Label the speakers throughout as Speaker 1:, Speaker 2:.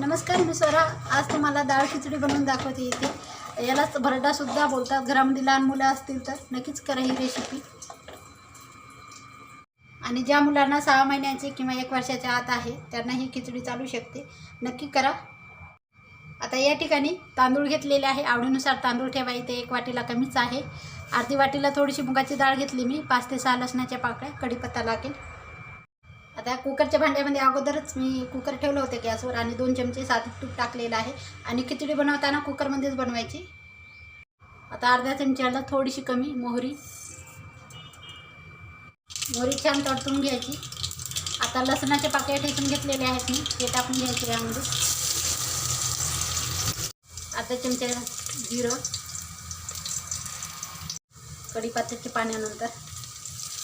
Speaker 1: नमस्कार मी स्वरा. आज तुम्हाला डाळ खिचडी बनवून दाखवते इथे. यालाच भरडासुद्धा बोलतात. घरामध्ये लहान मुलं असतील तर नक्कीच करा ही रेसिपी आणि ज्या मुलांना सहा महिन्याचे किंवा एक वर्षाच्या आत आहे त्यांना ही खिचडी चालू शकते. नक्की करा. आता या ठिकाणी तांदूळ घेतलेले आहे. आवडीनुसार तांदूळ ठेवा. इथे एक वाटीला कमीच आहे. अर्धी वाटीला थोडीशी मुगाची डाळ घेतली मी. पाच ते सहा लसणाच्या पाकळ्या. कढीपत्ता लागेल. आता कुकरच्या भांड्यामध्ये अगोदरच मी कुकर ठेवलं होतं गॅसवर आणि दोन चमचे साधं तूप टाकलेलं आहे. आणि खिचडी बनवताना कुकरमध्येच बनवायची. आता अर्ध्या चमच्याला थोडीशी कमी मोहरी. मोहरी छान तडतून घ्यायची. आता लसणाच्या पाकळ्या ठेचून घेतलेले आहेत मी ते टाकून घ्यायचे यामध्ये. आता चमच्या जिरं. कढीपात्याच्या पाण्यानंतर.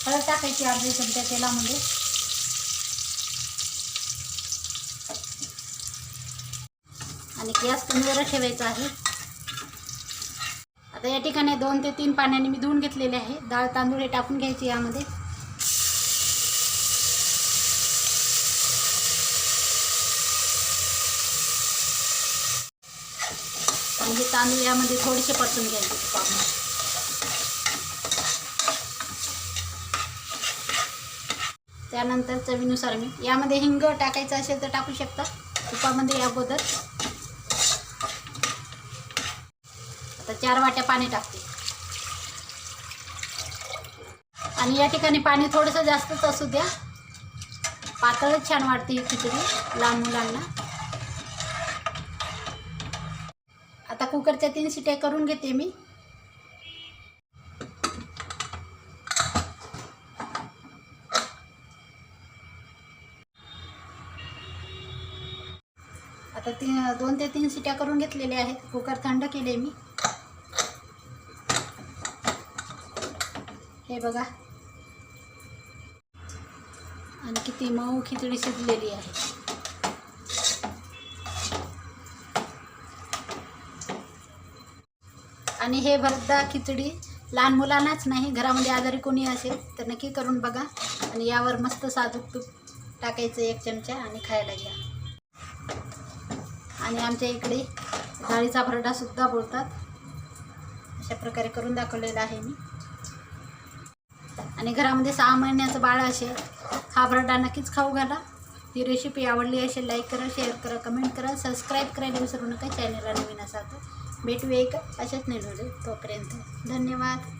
Speaker 1: हळद टाकायची अर्ध्या चमच्या तेलामध्ये. आणि गॅस कमीवर ठेवायचा आहे. आता या ठिकाणी दोन ते तीन पाण्याने मी धुवून घेतलेले आहे. डाळ तांदूळ हे टाकून घ्यायचे यामध्ये. म्हणजे तांदूळ यामध्ये थोडेसे परतून घ्यायचे तुपामध्ये त्यानंतर चवीनुसार मी यामध्ये हिंग टाकायचं असेल तर टाकू शकता. तुपामध्ये अगोदर आता चार वाट्या पाणी टाकते. आणि या ठिकाणी पाणी थोडंसं जास्तच असू द्या. पातळच छान वाटते ही खिचडी लहान मुलांना. आता कुकरच्या तीन शिट्या करून घेते मी. आता तीन दोन ते तीन शिट्या करून घेतलेल्या आहेत. कुकर थंड केले मी. हे बघा. आणि किती मऊ खिचडी शिजलेली आहे. आणि हे भरदा खिचडी लहान मुलांनाच नाही घरामध्ये आजारी कोणी असेल तर नक्की करून बघा. आणि यावर मस्त साजूक तूप टाकायचं एक चमचा आणि खायला घ्या. आणि आमच्या इकडे डाळीचा भरडासुद्धा बोलतात. अशा प्रकारे करून दाखवलेला आहे मी. आणि घरामध्ये सहा महिन्याचं बाळ असेल हा बरडा नक्कीच खाऊ घाला. ही रेसिपी आवडली असेल लाईक करा शेअर करा कमेंट करा सबस्क्राईब करायला विसरू नका. चॅनलला नवीन असा तर भेटू एक अशाच नाही तोपर्यंत. धन्यवाद.